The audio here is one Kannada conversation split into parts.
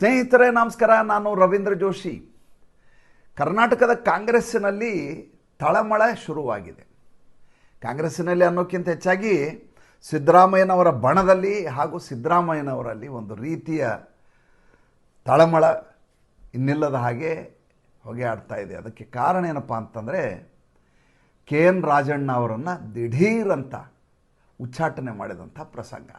ಸ್ನೇಹಿತರೆ, ನಮಸ್ಕಾರ. ನಾನು ರವೀಂದ್ರ ಜೋಶಿ. ಕರ್ನಾಟಕದ ಕಾಂಗ್ರೆಸ್ಸಿನಲ್ಲಿ ತಳಮಳ ಶುರುವಾಗಿದೆ. ಕಾಂಗ್ರೆಸ್ಸಿನಲ್ಲಿ ಅನ್ನೋಕ್ಕಿಂತ ಹೆಚ್ಚಾಗಿ ಸಿದ್ದರಾಮಯ್ಯನವರ ಬಣದಲ್ಲಿ ಹಾಗೂ ಸಿದ್ದರಾಮಯ್ಯನವರಲ್ಲಿ ಒಂದು ರೀತಿಯ ತಳಮಳ ಇನ್ನಿಲ್ಲದ ಹಾಗೆ ಹೊಗೆ ಆಡ್ತಾ ಇದೆ. ಅದಕ್ಕೆ ಕಾರಣ ಏನಪ್ಪ ಅಂತಂದರೆ, ಕೆ ಎನ್ ರಾಜಣ್ಣ ಅವರನ್ನು ದಿಢೀರಂತ ಉಚ್ಚಾಟನೆ ಮಾಡಿದಂಥ ಪ್ರಸಂಗ.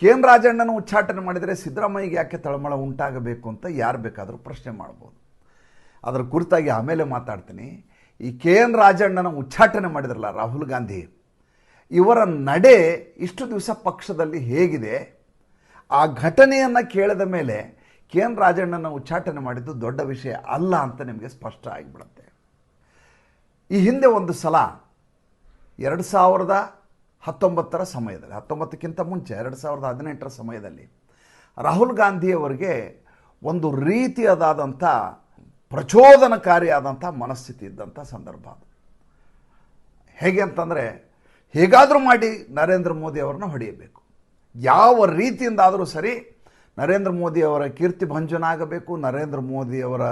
ಕೆ ಎಂ ರಾಜಣ್ಣನ ಉಚ್ಚಾಟನೆ ಮಾಡಿದರೆ ಸಿದ್ದರಾಮಯ್ಯಗೆ ಯಾಕೆ ತಳಮಳ ಉಂಟಾಗಬೇಕು ಅಂತ ಯಾರು ಬೇಕಾದರೂ ಪ್ರಶ್ನೆ ಮಾಡ್ಬೋದು. ಅದರ ಕುರಿತಾಗಿ ಆಮೇಲೆ ಮಾತಾಡ್ತೀನಿ. ಈ ಕೆ ಎನ್ ರಾಜಣ್ಣನ ಉಚ್ಚಾಟನೆ ಮಾಡಿದ್ರಲ್ಲ ರಾಹುಲ್ ಗಾಂಧಿ, ಇವರ ನಡೆ ಇಷ್ಟು ದಿವಸ ಪಕ್ಷದಲ್ಲಿ ಹೇಗಿದೆ? ಆ ಘಟನೆಯನ್ನು ಕೇಳಿದ ಮೇಲೆ ಕೆ ಎನ್ ರಾಜಣ್ಣನ ಉಚ್ಚಾಟನೆ ಮಾಡಿದ್ದು ದೊಡ್ಡ ವಿಷಯ ಅಲ್ಲ ಅಂತ ನಿಮಗೆ ಸ್ಪಷ್ಟ ಆಗಿಬಿಡುತ್ತೆ. ಈ ಹಿಂದೆ ಒಂದು ಸಲ, ಎರಡು ಸಾವಿರದ ಹತ್ತೊಂಬತ್ತರ ಸಮಯದಲ್ಲಿ, ಹತ್ತೊಂಬತ್ತಕ್ಕಿಂತ ಮುಂಚೆ, ಎರಡು ಸಾವಿರದ ಹದಿನೆಂಟರ ಸಮಯದಲ್ಲಿ ರಾಹುಲ್ ಗಾಂಧಿಯವರಿಗೆ ಒಂದು ರೀತಿಯದಾದಂಥ ಪ್ರಚೋದನಕಾರಿಯಾದಂಥ ಮನಸ್ಥಿತಿ ಇದ್ದಂಥ ಸಂದರ್ಭ ಹೇಗೆ ಅಂತಂದರೆ, ಹೇಗಾದರೂ ಮಾಡಿ ನರೇಂದ್ರ ಮೋದಿ ಅವರನ್ನ ಹೊಡೆಯಬೇಕು. ಯಾವ ರೀತಿಯಿಂದಾದರೂ ಸರಿ ನರೇಂದ್ರ ಮೋದಿ ಅವರ ಕೀರ್ತಿ ಭಂಜನ ಆಗಬೇಕು, ನರೇಂದ್ರ ಮೋದಿ ಅವರ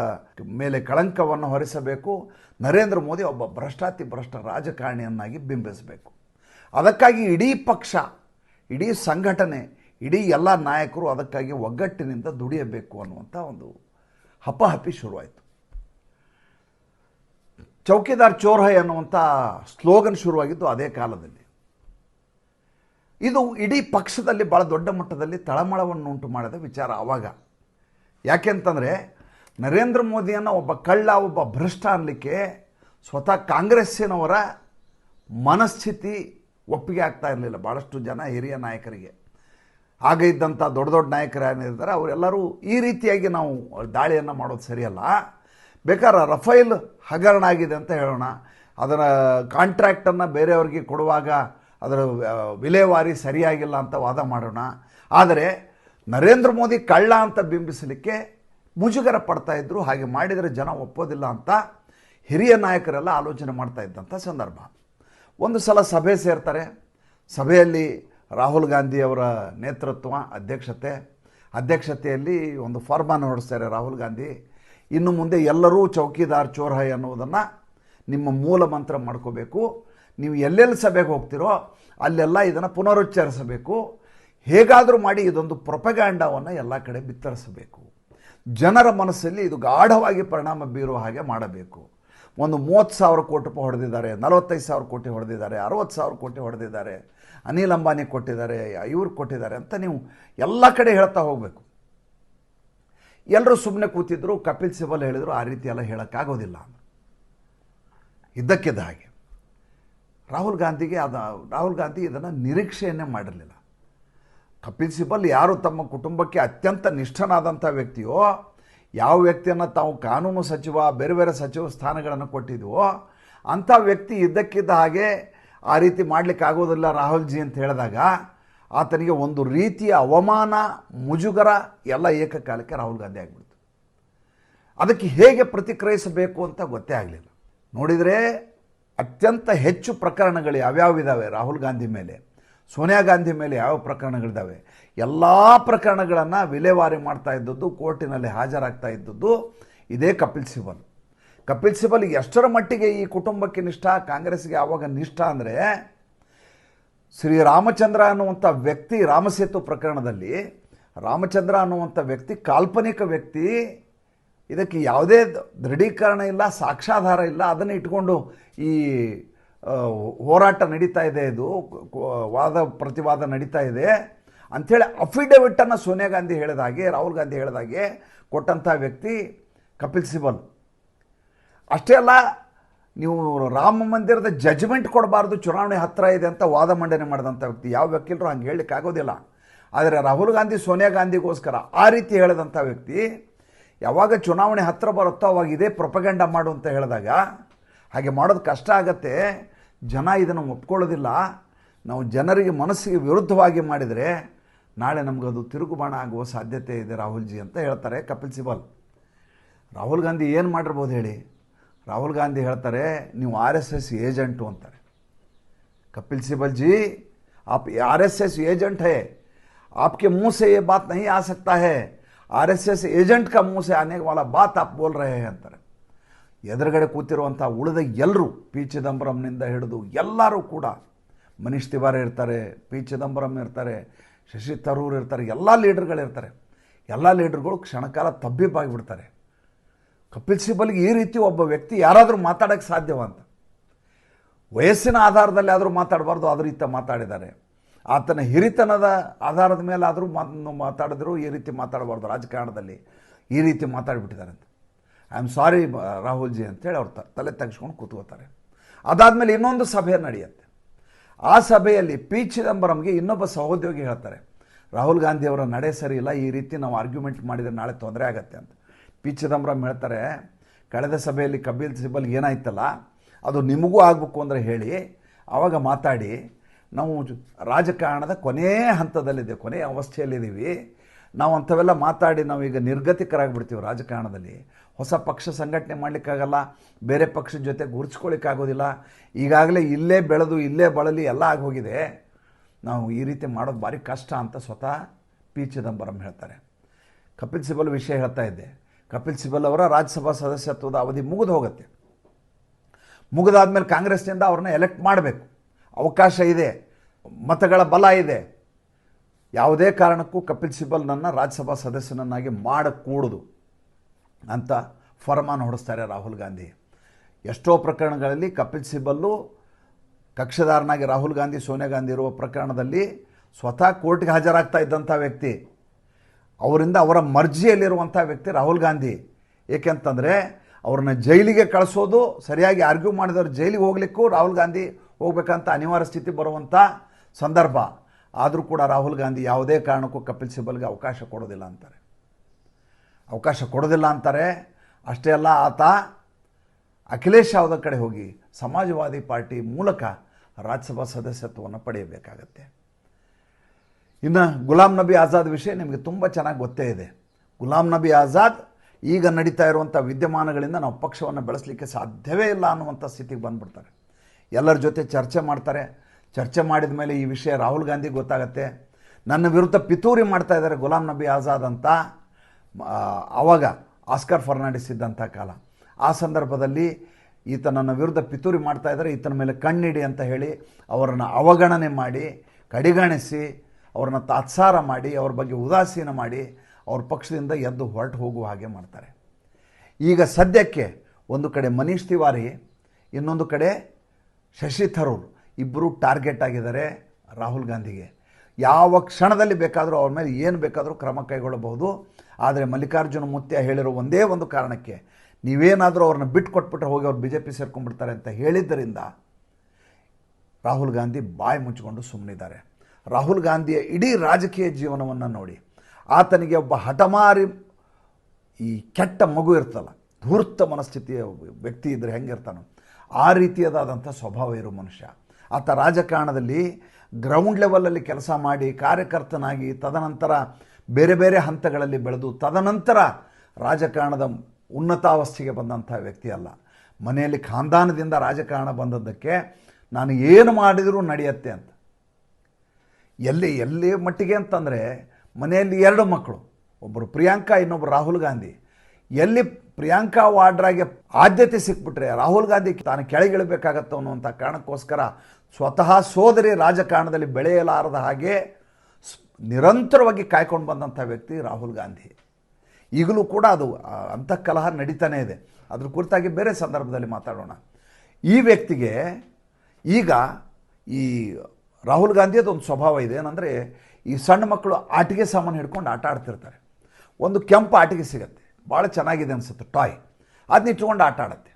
ಮೇಲೆ ಕಳಂಕವನ್ನು ಹೊರಿಸಬೇಕು, ನರೇಂದ್ರ ಮೋದಿ ಒಬ್ಬ ಭ್ರಷ್ಟಾತಿ ಭ್ರಷ್ಟ ರಾಜಕಾರಣಿಯನ್ನಾಗಿ ಬಿಂಬಿಸಬೇಕು. ಅದಕ್ಕಾಗಿ ಇಡೀ ಪಕ್ಷ, ಇಡೀ ಸಂಘಟನೆ, ಇಡೀ ಎಲ್ಲ ನಾಯಕರು ಅದಕ್ಕಾಗಿ ಒಗ್ಗಟ್ಟಿನಿಂದ ದುಡಿಯಬೇಕು ಅನ್ನುವಂಥ ಒಂದು ಹಪಹಪಿ ಶುರುವಾಯಿತು. ಚೌಕಿದಾರ್ ಚೋರ್ಹೈ ಅನ್ನುವಂಥ ಸ್ಲೋಗನ್ ಶುರುವಾಗಿದ್ದು ಅದೇ ಕಾಲದಲ್ಲಿ. ಇದು ಇಡೀ ಪಕ್ಷದಲ್ಲಿ ಭಾಳ ದೊಡ್ಡ ಮಟ್ಟದಲ್ಲಿ ತಳಮಳವನ್ನು ಉಂಟು ಮಾಡಿದ ವಿಚಾರ ಆವಾಗ ಯಾಕೆಂತಂದರೆ ನರೇಂದ್ರ ಮೋದಿಯನ್ನು ಒಬ್ಬ ಕಳ್ಳ, ಒಬ್ಬ ಭ್ರಷ್ಟ ಅನ್ನಲಿಕ್ಕೆ ಸ್ವತಃ ಕಾಂಗ್ರೆಸ್ಸಿನವರ ಮನಸ್ಥಿತಿ ಒಪ್ಪಿಗೆ ಆಗ್ತಾ ಇರಲಿಲ್ಲ. ಭಾಳಷ್ಟು ಜನ ಹಿರಿಯ ನಾಯಕರಿಗೆ. ಆಗ ಇದ್ದಂಥ ದೊಡ್ಡ ದೊಡ್ಡ ನಾಯಕರು ಏನಿರ್ತಾರೆ ಅವರೆಲ್ಲರೂ ಈ ರೀತಿಯಾಗಿ ನಾವು ದಾಳಿಯನ್ನು ಮಾಡೋದು ಸರಿಯಲ್ಲ. ಬೇಕಾದ್ರೆ ರಫೈಲ್ ಹಗರಣ ಆಗಿದೆ ಅಂತ ಹೇಳೋಣ. ಅದರ ಕಾಂಟ್ರಾಕ್ಟನ್ನು ಬೇರೆಯವ್ರಿಗೆ ಕೊಡುವಾಗ ಅದರ ವಿಲೇವಾರಿ ಸರಿಯಾಗಿಲ್ಲ ಅಂತ ವಾದ ಮಾಡೋಣ. ಆದರೆ ನರೇಂದ್ರ ಮೋದಿ ಕಳ್ಳ ಅಂತ ಬಿಂಬಿಸಲಿಕ್ಕೆ ಮುಜುಗರ ಪಡ್ತಾ ಇದ್ದರು ಹಾಗೆ ಮಾಡಿದರೆ ಜನ ಒಪ್ಪೋದಿಲ್ಲ ಅಂತ ಹಿರಿಯ ನಾಯಕರೆಲ್ಲ ಆಲೋಚನೆ ಮಾಡ್ತಾ ಇದ್ದಂಥ ಸಂದರ್ಭ. ಒಂದು ಸಲ ಸಭೆ ಸೇರ್ತಾರೆ. ಸಭೆಯಲ್ಲಿ ರಾಹುಲ್ ಗಾಂಧಿ ಅವರ ನೇತೃತ್ವ, ಅಧ್ಯಕ್ಷತೆ. ಅಧ್ಯಕ್ಷತೆಯಲ್ಲಿ ಒಂದು ಫಾರ್ಮನ್ನು ಹೊರಡಿಸ್ತಾರೆ ರಾಹುಲ್ ಗಾಂಧಿ. ಇನ್ನು ಮುಂದೆ ಎಲ್ಲರೂ ಚೌಕಿದಾರ್ ಚೋರ್ ಹೈ ಅನ್ನೋದನ್ನು ನಿಮ್ಮ ಮೂಲ ಮಂತ್ರ ಮಾಡ್ಕೋಬೇಕು. ನೀವು ಎಲ್ಲೆಲ್ಲಿ ಸಭೆಗೆ ಹೋಗ್ತಿರೋ ಅಲ್ಲೆಲ್ಲ ಇದನ್ನು ಪುನರುಚ್ಚರಿಸಬೇಕು. ಹೇಗಾದರೂ ಮಾಡಿ ಇದೊಂದು ಪ್ರೊಪಗ್ಯಾಂಡವನ್ನು ಎಲ್ಲ ಕಡೆ ಬಿತ್ತರಿಸಬೇಕು. ಜನರ ಮನಸ್ಸಲ್ಲಿ ಇದು ಗಾಢವಾಗಿ ಪರಿಣಾಮ ಬೀರುವ ಹಾಗೆ ಮಾಡಬೇಕು. ಒಂದು ಮೂವತ್ತು ಸಾವಿರ ಕೋಟಿ ರೂಪಾಯಿ ಹೊಡೆದಿದ್ದಾರೆ, ನಲವತ್ತೈದು ಸಾವಿರ ಕೋಟಿ ಹೊಡೆದಿದ್ದಾರೆ, ಅರವತ್ತು ಸಾವಿರ ಕೋಟಿ ಹೊಡೆದಿದ್ದಾರೆ, ಅನಿಲ್ ಅಂಬಾನಿ ಕೊಟ್ಟಿದ್ದಾರೆ, ಇವ್ರು ಕೊಟ್ಟಿದ್ದಾರೆ ಅಂತ ನೀವು ಎಲ್ಲ ಕಡೆ ಹೇಳ್ತಾ ಹೋಗಬೇಕು. ಎಲ್ಲರೂ ಸುಮ್ಮನೆ ಕೂತಿದ್ರು, ಕಪಿಲ್ ಸಿಬಲ್ ಹೇಳಿದರು, ಆ ರೀತಿ ಎಲ್ಲ ಹೇಳೋಕ್ಕಾಗೋದಿಲ್ಲ. ಇದ್ದಕ್ಕಿದ್ದ ಹಾಗೆ. ರಾಹುಲ್ ಗಾಂಧಿಗೆ ಅದು, ರಾಹುಲ್ ಗಾಂಧಿ ಇದನ್ನು ನಿರೀಕ್ಷೆಯನ್ನೇ ಮಾಡಿರಲಿಲ್ಲ. ಕಪಿಲ್ ಸಿಬಲ್ ಯಾರು ತಮ್ಮ ಕುಟುಂಬಕ್ಕೆ ಅತ್ಯಂತ ನಿಷ್ಠನಾದಂಥ ವ್ಯಕ್ತಿಯೋ ಯಾವ ವ್ಯಕ್ತಿಯನ್ನು ತಾವು ಕಾನೂನು ಸಚಿವ, ಬೇರೆ ಬೇರೆ ಸಚಿವ ಸ್ಥಾನಗಳನ್ನು ಕೊಟ್ಟಿದ್ವೋ ಅಂಥ ವ್ಯಕ್ತಿ ಇದ್ದಕ್ಕಿದ್ದ ಹಾಗೆ ಆ ರೀತಿ ಮಾಡಲಿಕ್ಕೆ ಆಗೋದಿಲ್ಲ ರಾಹುಲ್ ಜಿ ಅಂತ ಹೇಳಿದಾಗ ಆತನಿಗೆ ಒಂದು ರೀತಿಯ ಅವಮಾನ, ಮುಜುಗರ ಎಲ್ಲ ಏಕಕಾಲಕ್ಕೆ ರಾಹುಲ್ ಗಾಂಧಿ ಆಗಿಬಿಡ್ತು. ಅದಕ್ಕೆ ಹೇಗೆ ಪ್ರತಿಕ್ರಿಯಿಸಬೇಕು ಅಂತ ಗೊತ್ತೇ ಆಗಲಿಲ್ಲ. ನೋಡಿದರೆ ಅತ್ಯಂತ ಹೆಚ್ಚು ಪ್ರಕರಣಗಳು ಯಾವ್ಯಾವ ಇದ್ದಾವೆ ರಾಹುಲ್ ಗಾಂಧಿ ಮೇಲೆ? ಸೋನಿಯಾ ಗಾಂಧಿ ಮೇಲೆ ಯಾವ ಪ್ರಕರಣಗಳಿದ್ದಾವೆ ಎಲ್ಲ ಪ್ರಕರಣಗಳನ್ನು ವಿಲೇವಾರಿ ಮಾಡ್ತಾ ಇದ್ದದ್ದು, ಕೋರ್ಟಿನಲ್ಲಿ ಹಾಜರಾಗ್ತಾ ಇದ್ದದ್ದು ಇದೇ ಕಪಿಲ್ ಸಿಬಲ್. ಕಪಿಲ್ ಸಿಬಲ್ ಎಷ್ಟರ ಮಟ್ಟಿಗೆ ಈ ಕುಟುಂಬಕ್ಕೆ ನಿಷ್ಠ ಕಾಂಗ್ರೆಸ್ಗೆ ಆವಾಗ ನಿಷ್ಠ ಅಂದರೆ ಶ್ರೀರಾಮಚಂದ್ರ ಅನ್ನುವಂಥ ವ್ಯಕ್ತಿ ರಾಮಸೇತು ಪ್ರಕರಣದಲ್ಲಿ, ರಾಮಚಂದ್ರ ಅನ್ನುವಂಥ ವ್ಯಕ್ತಿ ಕಾಲ್ಪನಿಕ ವ್ಯಕ್ತಿ, ಇದಕ್ಕೆ ಯಾವುದೇ ದೃಢೀಕರಣ ಇಲ್ಲ ಸಾಕ್ಷಾಧಾರ ಇಲ್ಲ, ಅದನ್ನು ಇಟ್ಕೊಂಡು ಈ ಹೋರಾಟ ನಡೀತಾ ಇದೆ, ಇದು ವಾದ ಪ್ರತಿವಾದ ನಡೀತಾ ಇದೆ. ಅಂಥೇಳಿ ಅಫಿಡವಿಟನ್ನು ಸೋನಿಯಾ ಗಾಂಧಿ ಹೇಳಿದ ಹಾಗೆ, ರಾಹುಲ್ ಗಾಂಧಿ ಹೇಳಿದಾಗೆ ಕೊಟ್ಟಂಥ ವ್ಯಕ್ತಿ ಕಪಿಲ್ ಸಿಬಲ್. ಅಷ್ಟೇ ಅಲ್ಲ, ನೀವು ರಾಮ ಮಂದಿರದ ಜಜ್ಮೆಂಟ್ ಕೊಡಬಾರ್ದು, ಚುನಾವಣೆ ಹತ್ತಿರ ಇದೆ ಅಂತ ವಾದ ಮಂಡನೆ ಮಾಡಿದಂಥ ವ್ಯಕ್ತಿ. ಯಾವ ವಕೀಲರು ಹಂಗೆ ಹೇಳಲಿಕ್ಕೆ ಆಗೋದಿಲ್ಲ. ಆದರೆ ರಾಹುಲ್ ಗಾಂಧಿ, ಸೋನಿಯಾ ಗಾಂಧಿಗೋಸ್ಕರ ಆ ರೀತಿ ಹೇಳಿದಂಥ ವ್ಯಕ್ತಿ, ಯಾವಾಗ ಚುನಾವಣೆ ಹತ್ತಿರ ಬರುತ್ತೋ ಅವಾಗ ಇದೇ ಪ್ರೊಪಗಂಡ ಮಾಡು ಅಂತ ಹೇಳಿದಾಗ, ಹಾಗೆ ಮಾಡೋದು ಕಷ್ಟ ಆಗತ್ತೆ. ಜನ ಇದನ್ನು ಒಪ್ಕೊಳ್ಳೋದಿಲ್ಲ. ನಾವು ಜನರಿಗೆ ಮನಸ್ಸಿಗೆ ವಿರುದ್ಧವಾಗಿ ಮಾಡಿದರೆ ನಾಳೆ ನಮಗದು ತಿರುಗುಬಾಣ ಆಗುವ ಸಾಧ್ಯತೆ ಇದೆ ರಾಹುಲ್ ಜಿ ಅಂತ ಹೇಳ್ತಾರೆ ಕಪಿಲ್ ಸಿಬಲ್ ರಾಹುಲ್ ಗಾಂಧಿ ಏನು ಮಾಡಿರ್ಬೋದು ಹೇಳಿ ರಾಹುಲ್ ಗಾಂಧಿ ಹೇಳ್ತಾರೆ ನೀವು ಆರ್ ಎಸ್ ಎಸ್ ಏಜೆಂಟು ಅಂತಾರೆ कपिल सिब्बल जी आप आरएसएस एजेंट है आपके मुंह से ये बात नहीं आ सकता है ಆರ್ ಎಸ್ ಎಸ್ ಏಜೆಂಟ್ का मुंह से आने वाला बात आप बोल रहे हैं ಅಂತಾರೆ ಎದುರುಗಡೆ ಕೂತಿರುವಂಥ ಉಳಿದ ಎಲ್ಲರೂ ಪಿ ಚಿದಂಬರಂನಿಂದ ಹಿಡಿದು ಎಲ್ಲರೂ ಕೂಡ ಮನೀಶ್ ತಿವಾರಿ ಇರ್ತಾರೆ ಪಿ ಚಿದಂಬರಂ ಇರ್ತಾರೆ ಶಶಿ ತರೂರ್ ಇರ್ತಾರೆ, ಎಲ್ಲ ಲೀಡರ್ಗಳಿರ್ತಾರೆ ಎಲ್ಲ ಲೀಡರ್ಗಳು ಕ್ಷಣಕಾಲ ತಬ್ಬಿಬ್ಬಾಗಿಬಿಡ್ತಾರೆ. ಕಪಿಲ್ ಸಿಬಲ್ಗೆ ಈ ರೀತಿ ಒಬ್ಬ ವ್ಯಕ್ತಿ ಯಾರಾದರೂ ಮಾತಾಡೋಕ್ಕೆ ಸಾಧ್ಯವ ಅಂತ ವಯಸ್ಸಿನ ಆಧಾರದಲ್ಲಿ ಆದರೂ ಮಾತಾಡಬಾರ್ದು ಅದ್ರ ರೀತಿ ಮಾತಾಡಿದ್ದಾರೆ. ಆತನ ಹಿರಿತನದ ಆಧಾರದ ಮೇಲೆ ಆದರೂ ಮಾತಾಡಿದ್ರು, ಈ ರೀತಿ ಮಾತಾಡಬಾರ್ದು ರಾಜಕಾರಣದಲ್ಲಿ. ಈ ರೀತಿ ಮಾತಾಡಿಬಿಟ್ಟಿದ್ದಾರೆ ಅಂತ ಐ ಆಮ್ ಸಾರಿ ರಾಹುಲ್ಜಿ ಅಂತೇಳಿ ಅವ್ರು ತಲೆ ತೆಗೆಸ್ಕೊಂಡು ಕೂತ್ಕೋತಾರೆ. ಅದಾದಮೇಲೆ ಇನ್ನೊಂದು ಸಭೆ ನಡೆಯುತ್ತೆ. ಆ ಸಭೆಯಲ್ಲಿ ಪಿ ಚಿದಂಬರಂಗೆ ಇನ್ನೊಬ್ಬ ಸಹೋದ್ಯೋಗಿ ಹೇಳ್ತಾರೆ, ರಾಹುಲ್ ಗಾಂಧಿಯವರ ನಡೆ ಸರಿ ಇಲ್ಲ, ಈ ರೀತಿ ನಾವು ಆರ್ಗ್ಯುಮೆಂಟ್ ಮಾಡಿದರೆ ನಾಳೆ ತೊಂದರೆ ಆಗತ್ತೆ ಅಂತ. ಪಿ ಚಿದಂಬರಂ ಹೇಳ್ತಾರೆ, ಕಳೆದ ಸಭೆಯಲ್ಲಿ ಕಪಿಲ್ ಸಿಬಲ್ ಏನಾಯ್ತಲ್ಲ, ಅದು ನಿಮಗೂ ಆಗಬೇಕು ಅಂದರೆ ಹೇಳಿ ಆವಾಗ ಮಾತಾಡಿ, ನಾವು ರಾಜಕಾರಣದ ಕೊನೆಯ ಹಂತದಲ್ಲಿದೆ ಕೊನೆಯ ಅವಸ್ಥೆಯಲ್ಲಿದ್ದೀವಿ, ನಾವು ಅಂಥವೆಲ್ಲ ಮಾತಾಡಿ ನಾವೀಗ ನಿರ್ಗತಿಕರಾಗಿಬಿಡ್ತೀವಿ ರಾಜಕಾರಣದಲ್ಲಿ ಹೊಸ ಪಕ್ಷ ಸಂಘಟನೆ ಮಾಡಲಿಕ್ಕಾಗಲ್ಲ, ಬೇರೆ ಪಕ್ಷದ ಜೊತೆ ಗುರುತಿಸ್ಕೊಳ್ಳಿಕ್ಕಾಗೋದಿಲ್ಲ. ಈಗಾಗಲೇ ಇಲ್ಲೇ ಬೆಳೆದು, ಇಲ್ಲೇ ಬಳಲಿ ಎಲ್ಲ ಆಗೋಗಿದೆ. ನಾವು ಈ ರೀತಿ ಮಾಡೋದು ಭಾರಿ ಕಷ್ಟ ಅಂತ ಸ್ವತಃ ಪಿ ಚಿದಂಬರಂ ಹೇಳ್ತಾರೆ. ಕಪಿಲ್ ಸಿಬಲ್ ವಿಷಯ ಹೇಳ್ತಾ ಇದ್ದೆ. ಕಪಿಲ್ ಸಿಬಲ್ ಅವರ ರಾಜ್ಯಸಭಾ ಸದಸ್ಯತ್ವದ ಅವಧಿ ಮುಗಿದು ಹೋಗುತ್ತೆ. ಮುಗಿದಾದ್ಮೇಲೆ ಕಾಂಗ್ರೆಸ್ನಿಂದ ಅವ್ರನ್ನ ಎಲೆಕ್ಟ್ ಮಾಡಬೇಕು. ಅವಕಾಶ ಇದೆ. ಮತಗಳ ಬಲ ಇದೆ. ಯಾವುದೇ ಕಾರಣಕ್ಕೂ ಕಪಿಲ್ ಸಿಬಲ್ನನ್ನು ರಾಜ್ಯಸಭಾ ಸದಸ್ಯನನ್ನಾಗಿ ಮಾಡಕೂಡದು. ಅಂತ ಫರ್ಮಾನ್ ಹೊಡಿಸ್ತಾರೆ ರಾಹುಲ್ ಗಾಂಧಿ. ಎಷ್ಟೋ ಪ್ರಕರಣಗಳಲ್ಲಿ ಕಪಿಲ್ ಸಿಬ್ಬಲ್ಲು ಕಕ್ಷದಾರನಾಗಿ ರಾಹುಲ್ ಗಾಂಧಿ, ಸೋನಿಯಾ ಗಾಂಧಿ ಇರುವ ಪ್ರಕರಣದಲ್ಲಿ ಸ್ವತಃ ಕೋರ್ಟ್ಗೆ ಹಾಜರಾಗ್ತಾ ಇದ್ದಂಥ ವ್ಯಕ್ತಿ, ಅವರಿಂದ ಅವರ ಮರ್ಜಿಯಲ್ಲಿರುವಂಥ ವ್ಯಕ್ತಿ ರಾಹುಲ್ ಗಾಂಧಿ. ಏಕೆಂತಂದರೆ ಅವ್ರನ್ನ ಜೈಲಿಗೆ ಕಳಿಸೋದು, ಸರಿಯಾಗಿ ಆರ್ಗ್ಯೂ ಮಾಡಿದವರು ಜೈಲಿಗೆ ಹೋಗ್ಲಿಕ್ಕೂ ರಾಹುಲ್ ಗಾಂಧಿ ಹೋಗ್ಬೇಕಂತ ಅನಿವಾರ್ಯ ಸ್ಥಿತಿ ಬರುವಂಥ ಸಂದರ್ಭ. ಆದರೂ ಕೂಡ ರಾಹುಲ್ ಗಾಂಧಿ ಯಾವುದೇ ಕಾರಣಕ್ಕೂ ಕಪಿಲ್ ಸಿಬ್ಬಲ್ಗೆ ಅವಕಾಶ ಕೊಡೋದಿಲ್ಲ ಅಂತಾರೆ. ಅವಕಾಶ ಕೊಡೋದಿಲ್ಲ ಅಂತಾರೆ. ಅಷ್ಟೇ ಅಲ್ಲ ಆತ ಅಖಿಲೇಶ್ ಯಾವುದ ಕಡೆ ಹೋಗಿ ಸಮಾಜವಾದಿ ಪಾರ್ಟಿ ಮೂಲಕ ರಾಜ್ಯಸಭಾ ಸದಸ್ಯತ್ವವನ್ನು ಪಡೆಯಬೇಕಾಗತ್ತೆ. ಇನ್ನು ಗುಲಾಂ ನಬಿ ಆಜಾದ್ ವಿಷಯ ನಿಮಗೆ ತುಂಬ ಚೆನ್ನಾಗಿ ಗೊತ್ತೇ ಇದೆ. ಗುಲಾಂ ನಬಿ ಆಜಾದ್ ಈಗ ನಡೀತಾ ಇರುವಂಥ ವಿದ್ಯಮಾನಗಳಿಂದ ನಾವು ಪಕ್ಷವನ್ನು ಬೆಳೆಸಲಿಕ್ಕೆ ಸಾಧ್ಯವೇ ಇಲ್ಲ ಅನ್ನುವಂಥ ಸ್ಥಿತಿಗೆ ಬಂದ್ಬಿಡ್ತಾರೆ. ಎಲ್ಲರ ಜೊತೆ ಚರ್ಚೆ ಮಾಡ್ತಾರೆ. ಚರ್ಚೆ ಮಾಡಿದ ಮೇಲೆ ಈ ವಿಷಯ ರಾಹುಲ್ ಗಾಂಧಿ ಗೊತ್ತಾಗತ್ತೆ. ನನ್ನ ವಿರುದ್ಧ ಪಿತೂರಿ ಮಾಡ್ತಾ ಇದ್ದಾರೆ ಗುಲಾಂ ನಬಿ ಆಜಾದ್ ಅಂತ. ಆವಾಗ ಆಸ್ಕರ್ ಫರ್ನಾಂಡಿಸ್ ಇದ್ದಂಥ ಕಾಲ. ಆ ಸಂದರ್ಭದಲ್ಲಿ ಈತನನ್ನು ವಿರುದ್ಧ ಪಿತೂರಿ ಮಾಡ್ತಾ ಇದ್ದಾರೆ. ಈತನ ಮೇಲೆ ಕಣ್ಣಿಡಿ ಅಂತ ಹೇಳಿ ಅವರನ್ನು ಅವಗಣನೆ ಮಾಡಿ, ಕಡೆಗಣಿಸಿ, ಅವ್ರನ್ನ ತಾತ್ಸಾರ ಮಾಡಿ, ಅವ್ರ ಬಗ್ಗೆ ಉದಾಸೀನ ಮಾಡಿ ಅವ್ರ ಪಕ್ಷದಿಂದ ಎದ್ದು ಹೊರಟು ಹೋಗುವ ಹಾಗೆ ಮಾಡ್ತಾರೆ. ಈಗ ಸದ್ಯಕ್ಕೆ ಒಂದು ಕಡೆ ಮನೀಶ್ ತಿವಾರಿ, ಇನ್ನೊಂದು ಕಡೆ ಶಶಿ ಥರೂರ್ ಇಬ್ಬರು ಟಾರ್ಗೆಟ್ ಆಗಿದ್ದಾರೆ ರಾಹುಲ್ ಗಾಂಧಿಗೆ. ಯಾವ ಕ್ಷಣದಲ್ಲಿ ಬೇಕಾದರೂ ಅವ್ರ ಮೇಲೆ ಏನು ಬೇಕಾದರೂ ಕ್ರಮ ಕೈಗೊಳ್ಳಬಹುದು. ಆದರೆ ಮಲ್ಲಿಕಾರ್ಜುನ ಮುತ್ಯ ಹೇಳಿರೋ ಒಂದೇ ಒಂದು ಕಾರಣಕ್ಕೆ ನೀವೇನಾದರೂ ಅವ್ರನ್ನ ಬಿಟ್ಟು ಕೊಟ್ಬಿಟ್ರೆ ಹೋಗಿ ಅವ್ರು ಬಿ ಜೆ ಪಿ ಸೇರ್ಕೊಂಡ್ಬಿಡ್ತಾರೆ ಅಂತ ಹೇಳಿದ್ದರಿಂದ ರಾಹುಲ್ ಗಾಂಧಿ ಬಾಯಿ ಮುಚ್ಚಿಕೊಂಡು ಸುಮ್ಮನಿದ್ದಾರೆ ರಾಹುಲ್ ಗಾಂಧಿಯ ಇಡೀ ರಾಜಕೀಯ ಜೀವನವನ್ನು ನೋಡಿ ಆತನಿಗೆ ಒಬ್ಬ ಹಠಮಾರಿ ಈ ಕೆಟ್ಟ ಮಗು ಇರ್ತಲ್ಲ, ಧೂರ್ತ ಮನಸ್ಥಿತಿಯ ವ್ಯಕ್ತಿ ಇದ್ದರೆ ಹೆಂಗಿರ್ತಾನೋ ಆ ರೀತಿಯದಾದಂಥ ಸ್ವಭಾವ ಇರೋ ಮನುಷ್ಯ. ಆತ ರಾಜಕಾರಣದಲ್ಲಿ ಗ್ರೌಂಡ್ ಲೆವೆಲಲ್ಲಿ ಕೆಲಸ ಮಾಡಿ ಕಾರ್ಯಕರ್ತನಾಗಿ ತದನಂತರ ಬೇರೆ ಬೇರೆ ಹಂತಗಳಲ್ಲಿ ಬೆಳೆದು ತದನಂತರ ರಾಜಕಾರಣದ ಉನ್ನತಾವಸ್ಥೆಗೆ ಬಂದಂಥ ವ್ಯಕ್ತಿ ಅಲ್ಲ. ಮನೆಯಲ್ಲಿ ಖಾನ್ದಾನದಿಂದ ರಾಜಕಾರಣ ಬಂದದ್ದಕ್ಕೆ ನಾನು ಏನು ಮಾಡಿದರೂ ನಡೆಯುತ್ತೆ ಅಂತ. ಎಲ್ಲಿ ಎಲ್ಲಿ ಮಟ್ಟಿಗೆ ಅಂತಂದರೆ ಮನೆಯಲ್ಲಿ ಎರಡು ಮಕ್ಕಳು, ಒಬ್ಬರು ಪ್ರಿಯಾಂಕಾ, ಇನ್ನೊಬ್ಬರು ರಾಹುಲ್ ಗಾಂಧಿ. ಎಲ್ಲಿ ಪ್ರಿಯಾಂಕಾ ವಾಡ್ರಾಗೆ ಆದ್ಯತೆ ಸಿಕ್ಬಿಟ್ರೆ, ರಾಹುಲ್ ಗಾಂಧಿ ತಾನು ಕೆಳಗಿಳಬೇಕಾಗತ್ತೋ ಅನ್ನುವಂಥ ಕಾರಣಕ್ಕೋಸ್ಕರ ಸ್ವತಃ ಸೋದರಿ ರಾಜಕಾರಣದಲ್ಲಿ ಬೆಳೆಯಲಾರದ ಹಾಗೆ ನಿರಂತರವಾಗಿ ಕಾಯ್ಕೊಂಡು ಬಂದಂಥ ವ್ಯಕ್ತಿ ರಾಹುಲ್ ಗಾಂಧಿ. ಈಗಲೂ ಕೂಡ ಅದು ಅಂತ ಕಲಹ ನಡೀತಾನೆ ಇದೆ. ಅದ್ರ ಕುರಿತಾಗಿ ಬೇರೆ ಸಂದರ್ಭದಲ್ಲಿ ಮಾತಾಡೋಣ. ಈ ವ್ಯಕ್ತಿಗೆ ಈಗ ಈ ರಾಹುಲ್ ಗಾಂಧಿಯದು ಒಂದು ಸ್ವಭಾವ ಇದೆ, ಏನಂದರೆ ಈ ಸಣ್ಣ ಮಕ್ಕಳು ಆಟಿಗೆ ಸಾಮಾನು ಹಿಡ್ಕೊಂಡು ಆಟ ಆಡ್ತಿರ್ತಾರೆ. ಒಂದು ಕೆಂಪು ಆಟಿಗೆ ಸಿಗತ್ತೆ. ಭಾಳ ಚೆನ್ನಾಗಿದೆ ಅನಿಸುತ್ತೆ, ಟಾಯ್. ಅದನ್ನ ಇಟ್ಕೊಂಡು ಆಟ ಆಡುತ್ತೆ.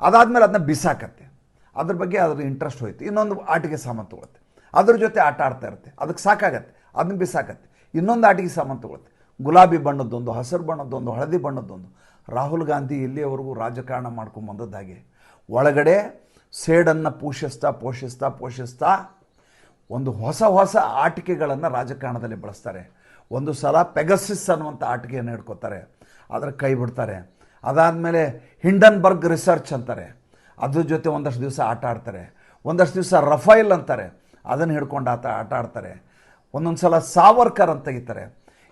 ಅದಾದಮೇಲೆ ಅದನ್ನ ಬಿಸಾಕತ್ತೆ. ಅದ್ರ ಬಗ್ಗೆ ಅದ್ರ ಇಂಟ್ರೆಸ್ಟ್ ಹೋಯ್ತು. ಇನ್ನೊಂದು ಆಟಿಗೆ ಸಾಮಾನು ತೊಗೊಳುತ್ತೆ. ಅದ್ರ ಜೊತೆ ಆಟ ಆಡ್ತಾ ಇರುತ್ತೆ. ಅದಕ್ಕೆ ಸಾಕಾಗತ್ತೆ. ಅದನ್ನ ಬಿಸಾಕತ್ತೆ. ಇನ್ನೊಂದು ಆಟಿಗೆ ಸಾಮಾನು ತೊಗೊಳುತ್ತೆ. ಗುಲಾಬಿ ಬಣ್ಣದ್ದೊಂದು, ಹಸಿರು ಬಣ್ಣದ್ದೊಂದು, ಹಳದಿ ಬಣ್ಣದ್ದೊಂದು. ರಾಹುಲ್ ಗಾಂಧಿ ಇಲ್ಲಿಯವರೆಗೂ ರಾಜಕಾರಣ ಮಾಡ್ಕೊಂಡು ಬಂದದ್ದಾಗೆ. ಒಳಗಡೆ ಸೇಡನ್ನು ಪೋಷಿಸ್ತಾ ಪೋಷಿಸ್ತಾ ಪೋಷಿಸ್ತಾ ಒಂದು ಹೊಸ ಹೊಸ ಆಟಿಕೆಗಳನ್ನು ರಾಜಕಾರಣದಲ್ಲಿ ಬಳಸ್ತಾರೆ. ಒಂದು ಸಲ ಪೆಗಸಿಸ್ ಅನ್ನುವಂಥ ಆಟಿಕೆಯನ್ನು ಹಿಡ್ಕೋತಾರೆ. ಅದರ ಕೈ ಬಿಡ್ತಾರೆ. ಅದಾದಮೇಲೆ ಹಿಂಡನ್ಬರ್ಗ್ ರಿಸರ್ಚ್ ಅಂತಾರೆ. ಅದ್ರ ಜೊತೆ ಒಂದಷ್ಟು ದಿವಸ ಆಟ ಆಡ್ತಾರೆ. ಒಂದಷ್ಟು ದಿವಸ ರಫೈಲ್ ಅಂತಾರೆ. ಅದನ್ನು ಹಿಡ್ಕೊಂಡು ಆತ ಆಟ ಆಡ್ತಾರೆ. ಒಂದೊಂದು ಸಲ ಸಾವರ್ಕರ್ ಅಂತ ತೆಗಿತಾರೆ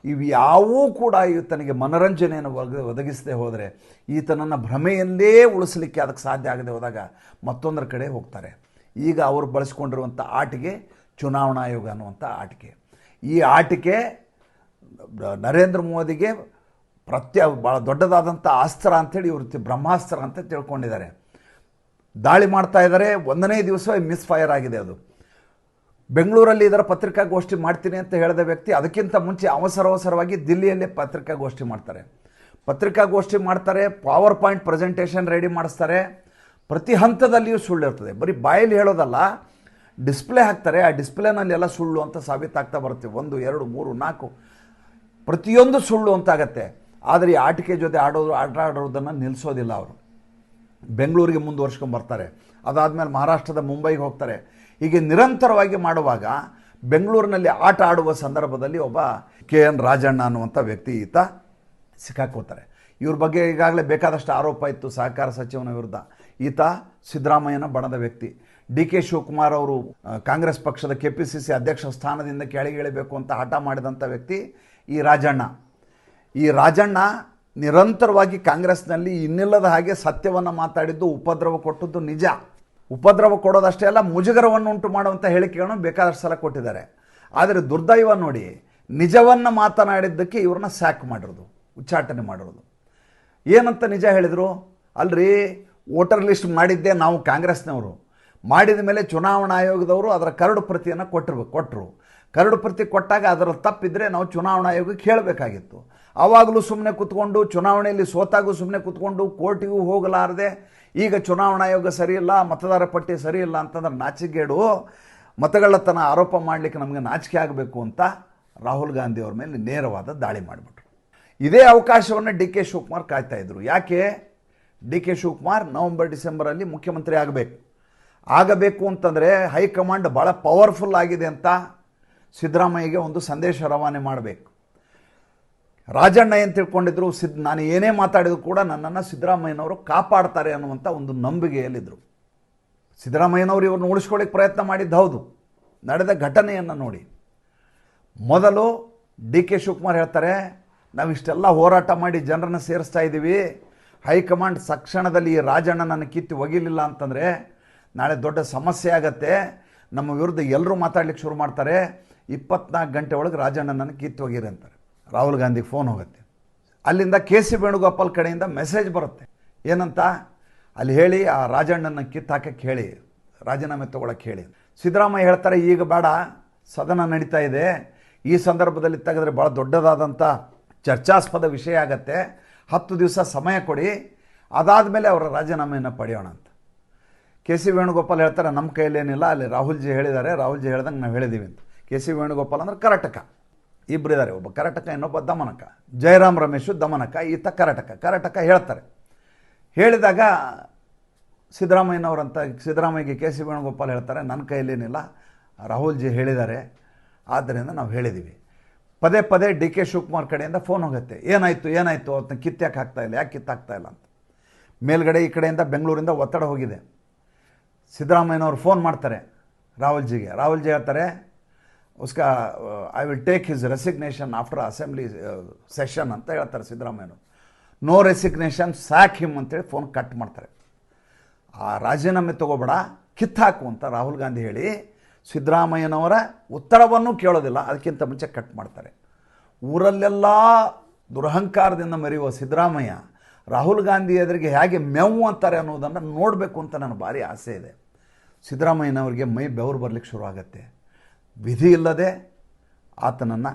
ಇವು ಯಾವೂ ಕೂಡ ಈತನಿಗೆ ಮನರಂಜನೆಯನ್ನು ಒಗ, ಒದಗಿಸದೆ ಹೋದರೆ ಈತನನ್ನು ಭ್ರಮೆಯಲ್ಲೇ ಉಳಿಸಲಿಕ್ಕೆ ಅದಕ್ಕೆ ಸಾಧ್ಯ ಆಗದೆ ಹೋದಾಗ ಮತ್ತೊಂದರ ಕಡೆ ಹೋಗ್ತಾರೆ. ಈಗ ಅವರು ಬಳಸ್ಕೊಂಡಿರುವಂಥ ಆಟಿಕೆ ಚುನಾವಣಾ ಆಯೋಗ ಅನ್ನುವಂಥ ಆಟಿಕೆ. ಈ ಆಟಿಕೆ ನರೇಂದ್ರ ಮೋದಿಗೆ ಪ್ರತ್ಯ ಭಾಳ ದೊಡ್ಡದಾದಂಥ ಅಸ್ತ್ರ ಅಂಥೇಳಿ ಇವರು ಬ್ರಹ್ಮಾಸ್ತ್ರ ಅಂತ ತಿಳ್ಕೊಂಡಿದ್ದಾರೆ. ದಾಳಿ ಮಾಡ್ತಾ ಇದ್ದಾರೆ, ಒಂದನೇ ದಿವಸ ಮಿಸ್ ಫೈರ್ ಆಗಿದೆ ಅದು. ಬೆಂಗಳೂರಲ್ಲಿ ಇದರ ಪತ್ರಿಕಾಗೋಷ್ಠಿ ಮಾಡ್ತೀನಿ ಅಂತ ಹೇಳಿದ ವ್ಯಕ್ತಿ ಅದಕ್ಕಿಂತ ಮುಂಚೆ ಅವಸರ ಅವಸರವಾಗಿ ದಿಲ್ಲಿಯಲ್ಲೇ ಪತ್ರಿಕಾಗೋಷ್ಠಿ ಮಾಡ್ತಾರೆ. ಪತ್ರಿಕಾಗೋಷ್ಠಿ ಮಾಡ್ತಾರೆ ಪವರ್ ಪಾಯಿಂಟ್ ಪ್ರೆಸೆಂಟೇಷನ್ ರೆಡಿ ಮಾಡಿಸ್ತಾರೆ. ಪ್ರತಿ ಹಂತದಲ್ಲಿಯೂ ಸುಳ್ಳು ಇರ್ತದೆ. ಬರೀ ಬಾಯಲ್ಲಿ ಹೇಳೋದಲ್ಲ ಡಿಸ್ಪ್ಲೇ ಹಾಕ್ತಾರೆ, ಆ ಡಿಸ್ಪ್ಲೇನಲ್ಲಿ ಎಲ್ಲ ಸುಳ್ಳು ಅಂತ ಸಾಬೀತಾಗ್ತಾ ಬರುತ್ತೆ. ಒಂದು, ಎರಡು, ಮೂರು, ನಾಲ್ಕು. ಪ್ರತಿಯೊಂದು ಸುಳ್ಳು ಅಂತಾಗತ್ತೆ. ಆದರೆ ಈ ಆಟಿಕೆ ಜೊತೆ ಆಡೋದು ಆಟ ಆಡೋದನ್ನು ನಿಲ್ಲಿಸೋದಿಲ್ಲ ಅವರು. ಬೆಂಗಳೂರಿಗೆ ಮುಂದುವರ್ಸ್ಕೊಂಡು ಬರ್ತಾರೆ. ಅದಾದಮೇಲೆ ಮಹಾರಾಷ್ಟ್ರದ ಮುಂಬೈಗೆ ಹೋಗ್ತಾರೆ. ಹೀಗೆ ನಿರಂತರವಾಗಿ ಮಾಡುವಾಗ ಬೆಂಗಳೂರಿನಲ್ಲಿ ಆಟ ಆಡುವ ಸಂದರ್ಭದಲ್ಲಿ ಒಬ್ಬ ಕೆ ಎನ್ ರಾಜಣ್ಣ ಅನ್ನುವಂಥ ವ್ಯಕ್ತಿ ಈತ ಸಿಕ್ಕಾಕೋತಾರೆ ಇವ್ರ ಬಗ್ಗೆ ಈಗಾಗಲೇ ಬೇಕಾದಷ್ಟು ಆರೋಪ ಇತ್ತು ಸಹಕಾರ ಸಚಿವನ ವಿರುದ್ಧ. ಈತ ಸಿದ್ದರಾಮಯ್ಯನ ಬಣದ ವ್ಯಕ್ತಿ. ಡಿ ಕೆ ಶಿವಕುಮಾರ್ ಅವರು ಕಾಂಗ್ರೆಸ್ ಪಕ್ಷದ ಕೆ ಪಿ ಸಿ ಸಿ ಅಧ್ಯಕ್ಷ ಸ್ಥಾನದಿಂದ ಕೆಳಗಿಳಿಬೇಕು ಅಂತ ಹಠ ಮಾಡಿದಂಥ ವ್ಯಕ್ತಿ ಈ ರಾಜಣ್ಣ. ಈ ರಾಜಣ್ಣ ನಿರಂತರವಾಗಿ ಕಾಂಗ್ರೆಸ್ನಲ್ಲಿ ಇನ್ನಿಲ್ಲದ ಹಾಗೆ ಸತ್ಯವನ್ನು ಮಾತಾಡಿದ್ದು, ಉಪದ್ರವ ಕೊಟ್ಟದ್ದು ನಿಜ. ಉಪದ್ರವ ಕೊಡೋದಷ್ಟೇ ಅಲ್ಲ, ಮುಜುಗರವನ್ನು ಉಂಟು ಮಾಡುವಂಥ ಹೇಳಿಕೆಗಳನ್ನು ಬೇಕಾದಷ್ಟು ಸಲ ಕೊಟ್ಟಿದ್ದಾರೆ. ಆದರೆ ದುರ್ದೈವ ನೋಡಿ, ನಿಜವನ್ನು ಮಾತನಾಡಿದ್ದಕ್ಕೆ ಇವ್ರನ್ನ ಸ್ಯಾಕ್ ಮಾಡಿರೋದು, ಉಚ್ಚಾಟನೆ ಮಾಡಿರೋದು. ಏನಂತ ನಿಜ ಹೇಳಿದರು? ಅಲ್ರಿ, ವೋಟರ್ ಲಿಸ್ಟ್ ಮಾಡಿದ್ದೆ ನಾವು ಕಾಂಗ್ರೆಸ್ನವರು. ಮಾಡಿದ ಮೇಲೆ ಚುನಾವಣಾ ಆಯೋಗದವರು ಅದರ ಕರಡು ಪ್ರತಿಯನ್ನು ಕೊಟ್ಟಿರ್ಬೇಕು ಕೊಟ್ಟರು ಕರಡು ಪ್ರತಿ ಕೊಟ್ಟಾಗ ಅದರ ತಪ್ಪಿದ್ರೆ ನಾವು ಚುನಾವಣಾ ಆಯೋಗಕ್ಕೆ ಹೇಳಬೇಕಾಗಿತ್ತು. ಆವಾಗಲೂ ಸುಮ್ಮನೆ ಕೂತ್ಕೊಂಡು, ಚುನಾವಣೆಯಲ್ಲಿ ಸೋತಾಗೂ ಸುಮ್ಮನೆ ಕೂತ್ಕೊಂಡು, ಕೋರ್ಟಿಗೂ ಹೋಗಲಾರದೆ, ಈಗ ಚುನಾವಣಾ ಆಯೋಗ ಸರಿಯಿಲ್ಲ ಮತದಾರ ಪಟ್ಟಿ ಸರಿಯಿಲ್ಲ ಅಂತಂದ್ರೆ ನಾಚಿಕೆಗೇಡು ಮತಗಳತನ ಆರೋಪ ಮಾಡಲಿಕ್ಕೆ ನಮಗೆ ನಾಚಿಕೆ ಆಗಬೇಕು ಅಂತ ರಾಹುಲ್ ಗಾಂಧಿ ಅವ್ರ ಮೇಲೆ ನೇರವಾದ ದಾಳಿ ಮಾಡಿಬಿಟ್ರು. ಇದೇ ಅವಕಾಶವನ್ನು ಡಿ ಕೆ ಶಿವಕುಮಾರ್ ಕಾಯ್ತಾ ಇದ್ರು. ಯಾಕೆ? ಡಿ ಕೆ ಶಿವಕುಮಾರ್ ನವಂಬರ್ ಡಿಸೆಂಬರಲ್ಲಿ ಮುಖ್ಯಮಂತ್ರಿ ಆಗಬೇಕು. ಆಗಬೇಕು ಅಂತಂದರೆ ಹೈಕಮಾಂಡ್ ಭಾಳ ಪವರ್ಫುಲ್ ಆಗಿದೆ ಅಂತ ಸಿದ್ದರಾಮಯ್ಯಗೆ ಒಂದು ಸಂದೇಶ ರವಾನೆ ಮಾಡಬೇಕು. ರಾಜಣ್ಣ ಏನು ತಿಳ್ಕೊಂಡಿದ್ರು? ಸಿದ್, ನಾನು ಏನೇ ಮಾತಾಡಿದ್ರು ಕೂಡ ನನ್ನನ್ನು ಸಿದ್ದರಾಮಯ್ಯನವರು ಕಾಪಾಡ್ತಾರೆ ಅನ್ನುವಂಥ ಒಂದು ನಂಬಿಕೆಯಲ್ಲಿದ್ದರು ಸಿದ್ದರಾಮಯ್ಯನವರು ಇವ್ರನ್ನ ಉಳಿಸ್ಕೊಳ್ಳಿಕ್ಕೆ ಪ್ರಯತ್ನ ಮಾಡಿದ್ದು ಹೌದು. ನಡೆದ ಘಟನೆಯನ್ನು ನೋಡಿ. ಮೊದಲು ಡಿ ಕೆ ಶಿವಕುಮಾರ್ ಹೇಳ್ತಾರೆ, ನಾವು ಇಷ್ಟೆಲ್ಲ ಹೋರಾಟ ಮಾಡಿ ಜನರನ್ನು ಸೇರಿಸ್ತಾ ಇದ್ದೀವಿ ಹೈಕಮಾಂಡ್ ಸಕ್ಷಣದಲ್ಲಿ ರಾಜಣ್ಣನನ್ನು ಕಿತ್ತು ಒಗಿಲಿಲ್ಲ ಅಂತಂದರೆ ನಾಳೆ ದೊಡ್ಡ ಸಮಸ್ಯೆ ಆಗತ್ತೆ. ನಮ್ಮ ವಿರುದ್ಧ ಎಲ್ಲರೂ ಮಾತಾಡ್ಲಿಕ್ಕೆ ಶುರು ಮಾಡ್ತಾರೆ. ಇಪ್ಪತ್ನಾಲ್ಕು ಗಂಟೆ ಒಳಗೆ ರಾಜಣ್ಣನನ್ನು ಕಿತ್ತು ಒಗಿರಿ ಅಂತಾರೆ. ರಾಹುಲ್ ಗಾಂಧಿಗೆ ಫೋನ್ ಹೋಗುತ್ತೆ. ಅಲ್ಲಿಂದ ಕೆ ಸಿ ವೇಣುಗೋಪಾಲ್ ಕಡೆಯಿಂದ ಮೆಸೇಜ್ ಬರುತ್ತೆ. ಏನಂತ? ಅಲ್ಲಿ ಹೇಳಿ, ಆ ರಾಜಣ್ಣನ ಕಿತ್ತು ಹಾಕಕ್ಕೆ ಹೇಳಿ, ರಾಜೀನಾಮೆ ತೊಗೊಳಕ್ಕೆ ಹೇಳಿ. ಸಿದ್ದರಾಮಯ್ಯ ಹೇಳ್ತಾರೆ, ಈಗ ಬೇಡ, ಸದನ ನಡೀತಾ ಇದೆ. ಈ ಸಂದರ್ಭದಲ್ಲಿ ತೆಗೆದ್ರೆ ಭಾಳ ದೊಡ್ಡದಾದಂಥ ಚರ್ಚಾಸ್ಪದ ವಿಷಯ ಆಗತ್ತೆ. ಹತ್ತು ದಿವಸ ಸಮಯ ಕೊಡಿ. ಅದಾದ ಮೇಲೆ ಅವರ ರಾಜೀನಾಮೆಯನ್ನು ಪಡೆಯೋಣ ಅಂತ. ಕೆ ಸಿ ವೇಣುಗೋಪಾಲ್ ಹೇಳ್ತಾರೆ ನಮ್ಮ ಕೈಯಲ್ಲೇನಿಲ್ಲ, ಅಲ್ಲಿ ರಾಹುಲ್ ಜಿ ಹೇಳಿದ್ದಾರೆ ರಾಹುಲ್ ಜಿ ಹೇಳ್ದಂಗೆ ನಾವು ಹೇಳಿದ್ದೀವಿ ಅಂತ. ಕೆ ಸಿ ವೇಣುಗೋಪಾಲ್ ಅಂದ್ರೆ ಕರಟಕ. ಇಬ್ಬರಿದ್ದಾರೆ ಒಬ್ಬ ಕರಟಕ, ಇನ್ನೊಬ್ಬ ದಮನಕ. ಜಯರಾಮ್ ರಮೇಶು ದಮನಕ, ಈತ ಕರಟಕ. ಕರಟಕ ಹೇಳ್ತಾರೆ. ಹೇಳಿದಾಗ ಸಿದ್ದರಾಮಯ್ಯನವರಂತ, ಸಿದ್ದರಾಮಯ್ಯಗೆ ಕೆ ಸಿ ವೇಣುಗೋಪಾಲ್ ಹೇಳ್ತಾರೆ ನನ್ನ ಕೈಯಲ್ಲೇನಿಲ್ಲ ರಾಹುಲ್ ಜಿ ಹೇಳಿದ್ದಾರೆ ಆದ್ದರಿಂದ ನಾವು ಹೇಳಿದ್ದೀವಿ ಪದೇ ಪದೇ ಡಿ ಕೆ ಶಿವಕುಮಾರ್ ಕಡೆಯಿಂದ ಫೋನ್ ಹೋಗುತ್ತೆ, ಏನಾಯಿತು ಏನಾಯಿತು? ಅದನ್ನ ಕಿತ್ತಾಕೆ ಆಗ್ತಾ ಇಲ್ಲ, ಯಾಕೆ ಕಿತ್ತಾಕ್ತಾ ಇಲ್ಲ ಅಂತ. ಮೇಲ್ಗಡೆ ಈ ಕಡೆಯಿಂದ ಬೆಂಗಳೂರಿಂದ ಒತ್ತಡ ಹೋಗಿದೆ. ಸಿದ್ದರಾಮಯ್ಯನವರು ಫೋನ್ ಮಾಡ್ತಾರೆ ರಾಹುಲ್ಜಿಗೆ. ರಾಹುಲ್ಜಿ ಹೇಳ್ತಾರೆ, ಉಸ್ಕಾ I will take his resignation after assembly session ಅಂತ ಹೇಳ್ತಾರೆ ಸಿದ್ದರಾಮಯ್ಯನವರು. ನೋ ರೆಸಿಗ್ನೇಷನ್ ಸ್ಯಾಕ್ ಹಿಮ್ ಅಂತೇಳಿ ಫೋನ್ ಕಟ್ ಮಾಡ್ತಾರೆ. ಆ ರಾಜೀನಾಮೆ ತಗೋಬೇಡ ಕಿತ್ತಾಕು ಅಂತ ರಾಹುಲ್ ಗಾಂಧಿ ಹೇಳಿ ಸಿದ್ದರಾಮಯ್ಯನವರ ಉತ್ತರವನ್ನು ಕೇಳೋದಿಲ್ಲ, ಅದಕ್ಕಿಂತ ಮುಂಚೆ ಕಟ್ ಮಾಡ್ತಾರೆ. ಊರಲ್ಲೆಲ್ಲ ದುರಹಂಕಾರದಿಂದ ಮೆರೆಯುವ ಸಿದ್ದರಾಮಯ್ಯ ರಾಹುಲ್ ಗಾಂಧಿ ಎದುರಿಗೆ ಹೇಗೆ ಮೆವು ಅಂತಾರೆ ಅನ್ನೋದನ್ನು ನೋಡಬೇಕು ಅಂತ ನನ್ನ ಭಾರಿ ಆಸೆ ಇದೆ. ಸಿದ್ದರಾಮಯ್ಯನವರಿಗೆ ಮೈ ಬೆವರು ಬರಲಿಕ್ಕೆ ಶುರು ಆಗುತ್ತೆ. ವಿಧಿ ಇಲ್ಲದೆ ಆತನನ್ನು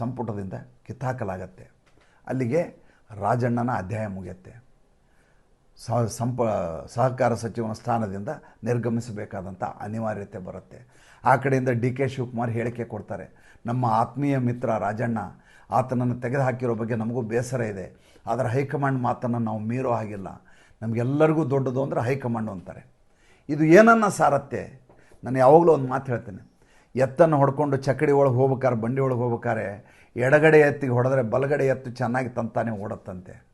ಸಂಪುಟದಿಂದ ಕಿತ್ತಾಕಲಾಗತ್ತೆ. ಅಲ್ಲಿಗೆ ರಾಜಣ್ಣನ ಅಧ್ಯಾಯ ಮುಗಿಯುತ್ತೆ. ಸಂಪ, ಸಹಕಾರ ಸಚಿವನ ಸ್ಥಾನದಿಂದ ನಿರ್ಗಮಿಸಬೇಕಾದಂಥ ಅನಿವಾರ್ಯತೆ ಬರುತ್ತೆ. ಆ ಕಡೆಯಿಂದ ಡಿ ಕೆ ಶಿವಕುಮಾರ್ ಹೇಳಿಕೆ ಕೊಡ್ತಾರೆ, ನಮ್ಮ ಆತ್ಮೀಯ ಮಿತ್ರ ರಾಜಣ್ಣ, ಆತನನ್ನು ತೆಗೆದುಹಾಕಿರೋ ಬಗ್ಗೆ ನಮಗೂ ಬೇಸರ ಇದೆ. ಆದರೆ ಹೈಕಮಾಂಡ್ ಮಾತನ್ನು ನಾವು ಮೀರೋ ಹಾಗಿಲ್ಲ. ನಮಗೆಲ್ಲರಿಗೂ ದೊಡ್ಡದು ಅಂದರೆ ಹೈಕಮಾಂಡು ಅಂತಾರೆ. ಇದು ಏನನ್ನ ಸಾರತ್ತೆ? ನಾನು ಯಾವಾಗಲೂ ಒಂದು ಮಾತು ಹೇಳ್ತೇನೆ. ಎತ್ತನ್ನು ಹೊಡ್ಕೊಂಡು ಚಕಡಿ ಒಳಗೆ ಹೋಗ್ಬೇಕಾರೆ, ಬಂಡಿ ಒಳಗೆ ಹೋಗ್ಬೇಕಾರೆ, ಎಡಗಡೆ ಎತ್ತಿಗೆ ಹೊಡೆದ್ರೆ ಬಲಗಡೆ ಎತ್ತು ಚೆನ್ನಾಗಿ ತಂತಾನೆ ಓಡತ್ತಂತೆ.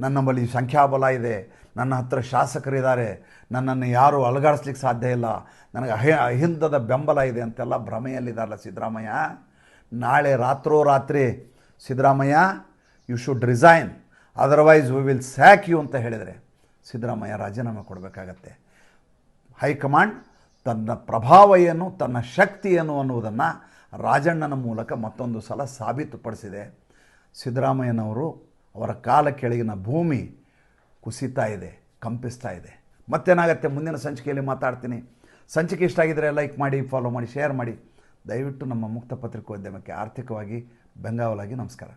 ನನ್ನ ಬಳಿ ಸಂಖ್ಯಾಬಲ ಇದೆ. ನನ್ನ ಹತ್ರ ಶಾಸಕರಿದ್ದಾರೆ ನನ್ನನ್ನು ಯಾರೂ ಅಲಗಾಡಿಸ್ಲಿಕ್ಕೆ ಸಾಧ್ಯ ಇಲ್ಲ. ನನಗೆ ಅಹಿ, ಅಹಿಂದದ ಬೆಂಬಲ ಇದೆ ಅಂತೆಲ್ಲ ಭ್ರಮೆಯಲ್ಲಿದ್ದಾರಲ್ಲ ಸಿದ್ದರಾಮಯ್ಯ. ನಾಳೆ ರಾತ್ರೋರಾತ್ರಿ Siddaramaiah you should resign otherwise we will sack you ಅಂತ ಹೇಳಿದರೆ ಸಿದ್ದರಾಮಯ್ಯ ರಾಜೀನಾಮೆ ಕೊಡಬೇಕಾಗತ್ತೆ. ಹೈಕಮಾಂಡ್ ತನ್ನ ಪ್ರಭಾವ ಏನು ತನ್ನ ಶಕ್ತಿ ಏನು ಅನ್ನುವುದನ್ನು ರಾಜಣ್ಣನ ಮೂಲಕ ಮತ್ತೊಂದು ಸಲ ಸಾಬೀತುಪಡಿಸಿದೆ. ಸಿದ್ದರಾಮಯ್ಯನವರು ಅವರ ಕಾಲ ಕೆಳಗಿನ ಭೂಮಿ ಕುಸಿತಾ ಇದೆ, ಕಂಪಿಸ್ತಾ ಇದೆ. ಮತ್ತೇನಾಗತ್ತೆ? ಮುಂದಿನ ಸಂಚಿಕೆಯಲ್ಲಿ ಮಾತಾಡ್ತೀನಿ. ಸಂಚಿಕೆ ಇಷ್ಟ ಆಗಿದ್ದರೆ ಲೈಕ್ ಮಾಡಿ ಫಾಲೋ ಮಾಡಿ ಶೇರ್ ಮಾಡಿ. ದಯವಿಟ್ಟು ನಮ್ಮ ಮುಕ್ತ ಪತ್ರಿಕೋದ್ಯಮಕ್ಕೆ ಆರ್ಥಿಕವಾಗಿ ಬೆಂಗಾವಲಾಗಿ ನಮಸ್ಕಾರ.